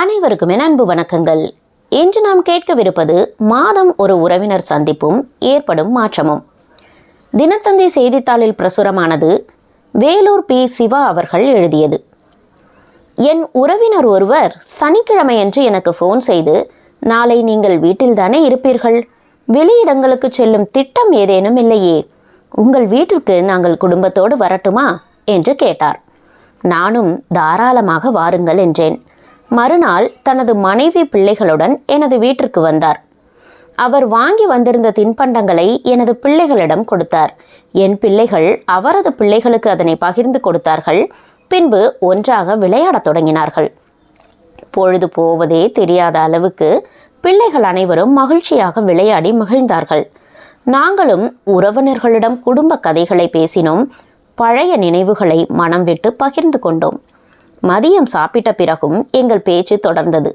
அனைவருக்கும் என் அன்பு வணக்கங்கள். இன்று நாம் கேட்கவிருப்பது மாதம் ஒரு உறவினர் சந்திப்பும் ஏற்படும் மாற்றமும். தினத்தந்தி செய்தித்தாளில் பிரசுரமானது வேலூர் பி. சிவா அவர்கள் எழுதியது. என் உறவினர் ஒருவர் சனிக்கிழமையன்று எனக்கு ஃபோன் செய்து நாளை நீங்கள் வீட்டில்தானே இருப்பீர்கள்? வெளியிடங்களுக்கு செல்லும் திட்டம் ஏதேனும் இல்லையே? உங்கள் வீட்டிற்கு நாங்கள் குடும்பத்தோடு வரட்டுமா? என்று கேட்டார். நானும் தாராளமாக வாருங்கள் என்றேன். மறுநாள் தனது மனைவி பிள்ளைகளுடன் எனது வீட்டிற்கு வந்தார். அவர் வாங்கி வந்திருந்த தின்பண்டங்களை எனது பிள்ளைகளிடம் கொடுத்தார். என் பிள்ளைகள் அவரது பிள்ளைகளுக்கு அதனை பகிர்ந்து கொடுத்தார்கள். பின்பு ஒன்றாக விளையாடத் தொடங்கினார்கள். பொழுது போவதே தெரியாத அளவுக்கு பிள்ளைகள் அனைவரும் மகிழ்ச்சியாக விளையாடி மகிழ்ந்தார்கள். நாங்களும் உறவினர்களிடம் குடும்ப கதைகளை பேசினோம். பழைய நினைவுகளை மனம் விட்டு பகிர்ந்து கொண்டோம். மதியம் சாப்பிட்ட பிறகும் எங்கள் பேச்சு தொடர்ந்தது.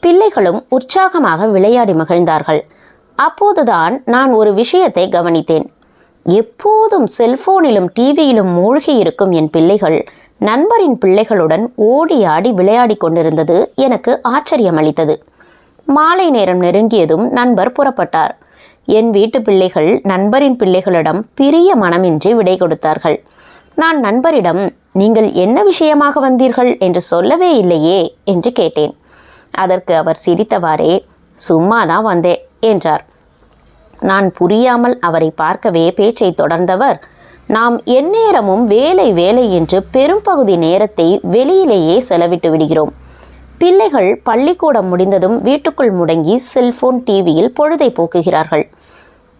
பிள்ளைகளும் உற்சாகமாக விளையாடி மகிழ்ந்தார்கள். அப்போதுதான் நான் ஒரு விஷயத்தை கவனித்தேன். எப்போதும் செல்போனிலும் டிவியிலும் மூழ்கி இருக்கும் என் பிள்ளைகள் நண்பரின் பிள்ளைகளுடன் ஓடி ஆடி விளையாடி கொண்டிருந்தது எனக்கு ஆச்சரியமளித்தது மாலை நேரம் நெருங்கியதும் நண்பர் புறப்பட்டார். என் வீட்டு பிள்ளைகள் நண்பரின் பிள்ளைகளிடம் பிரிய மனமின்றி விடை கொடுத்தார்கள். நான் நண்பரிடம் நீங்கள் என்ன விஷயமாக வந்தீர்கள் என்று சொல்லவே இல்லையே என்று கேட்டேன். அதற்கு அவர் சிரித்தவாறே சும்மா தான் வந்தேன் என்றார். நான் புரியாமல் அவரை பார்க்கவே பேச்சை தொடர்ந்தவர் நாம் எந்நேரமும் வேலை வேலை என்று பெரும்பகுதி நேரத்தை வெளியிலேயே செலவிட்டு விடுகிறோம். பிள்ளைகள் பள்ளிக்கூடம் முடிந்ததும் வீட்டுக்குள் முடங்கி செல்போன் டிவியில் பொழுதை போக்குகிறார்கள்.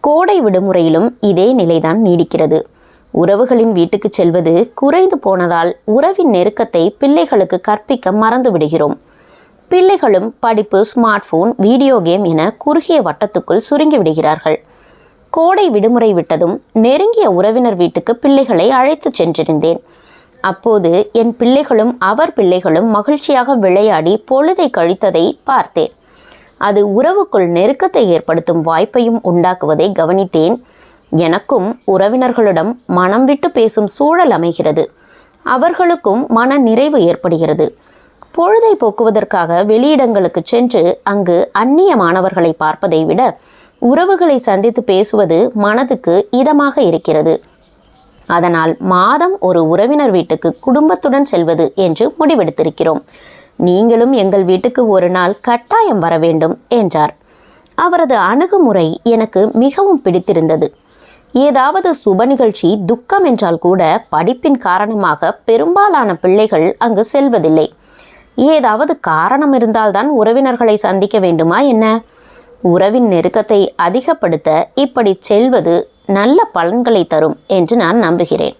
கோடை விடுமுறையிலும் இதே நிலைதான் நீடிக்கிறது. உறவுகளின் வீட்டுக்கு செல்வது குறைந்து போனதால் உறவின் நெருக்கத்தை பிள்ளைகளுக்கு கற்பிக்க மறந்து விடுகிறோம். பிள்ளைகளும் படிப்பு ஸ்மார்ட் போன் வீடியோ கேம் என குறுகிய வட்டத்துக்குள் சுருங்கி விடுகிறார்கள். கோடை விடுமுறை விட்டதும் நெருங்கிய உறவினர் வீட்டுக்கு பிள்ளைகளை அழைத்துச் சென்றிருந்தேன். அப்போது என் பிள்ளைகளும் அவர் பிள்ளைகளும் மகிழ்ச்சியாக விளையாடி பொழுதை கழித்ததை பார்த்தேன். அது உறவுக்குள் நெருக்கத்தை ஏற்படுத்தும் வாய்ப்பையும் உண்டாக்குவதை கவனித்தேன். எனக்கும் உறவினர்களிடம் மனம் விட்டு பேசும் சூழல் அமைகிறது. அவர்களுக்கும் மன நிறைவு ஏற்படுகிறது. பொழுதை போக்குவதற்காக வெளியிடங்களுக்கு சென்று அங்கு அந்நிய மாணவர்களை பார்ப்பதை விட உறவுகளை சந்தித்து பேசுவது மனதுக்கு இதமாக இருக்கிறது. அதனால் மாதம் ஒரு உறவினர் வீட்டுக்கு குடும்பத்துடன் செல்வது என்று முடிவெடுத்திருக்கிறோம். நீங்களும் எங்கள் வீட்டுக்கு ஒரு நாள் கட்டாயம் வர வேண்டும் என்றார். அவரது அணுகுமுறை எனக்கு மிகவும் பிடித்திருந்தது. ஏதாவது சுப நிகழ்ச்சி துக்கம் என்றால் கூட படிப்பின் காரணமாக பெரும்பாலான பிள்ளைகள் அங்கு செல்வதில்லை. ஏதாவது காரணம் இருந்தால்தான் உறவினர்களை சந்திக்க வேண்டுமா என்ன? உறவின் நெருக்கத்தை அதிகப்படுத்த இப்படி செல்வது நல்ல பலன்களை தரும் என்று நான் நம்புகிறேன்.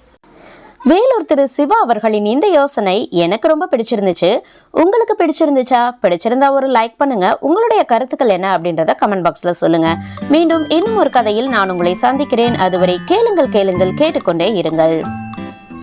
வேலூர் திரு சிவா அவர்களின் இந்த யோசனை எனக்கு ரொம்ப பிடிச்சிருந்துச்சு. உங்களுக்கு பிடிச்சிருந்துச்சா? பிடிச்சிருந்தா ஒரு லைக் பண்ணுங்க. உங்களுடைய கருத்துக்கள் என்ன அப்படின்றத கமெண்ட் பாக்ஸ்ல சொல்லுங்க. மீண்டும் இன்னும் ஒரு கதையில் நான் உங்களை சந்திக்கிறேன். அதுவரை கேளுங்கள் கேளுங்கள் கேட்டுக்கொண்டே இருங்கள்.